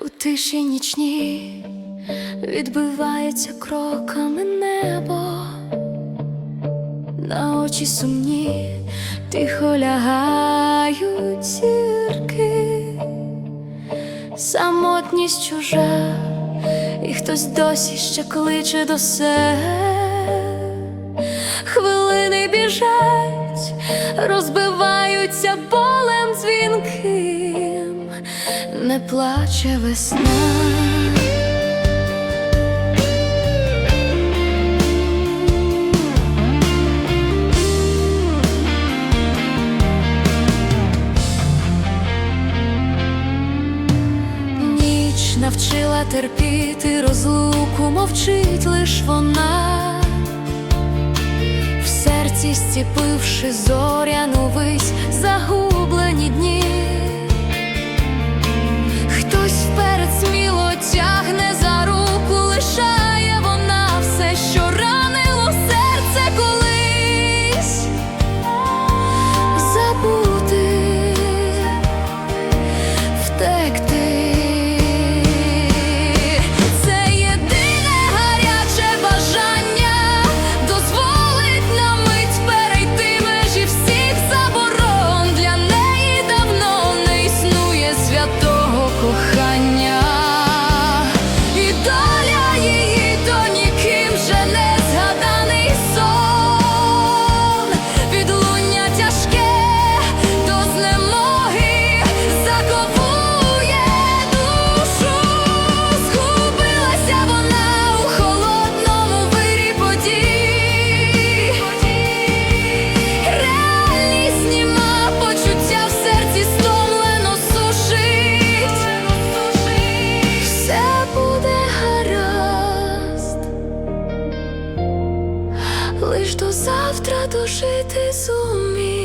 у тиші нічні відбивається кроками небо, на очі сумні тихо лягають зірки, самотність чужа, і хтось досі ще кличе до себе. Хвилини біжать, розбиваються болем дзвінким, не плаче весна. Ніч навчила терпіти розлуку, мовчить лиш вона, в серці стіпивши зоряну вись загублені дні. Лиш до завтра дожити зумій.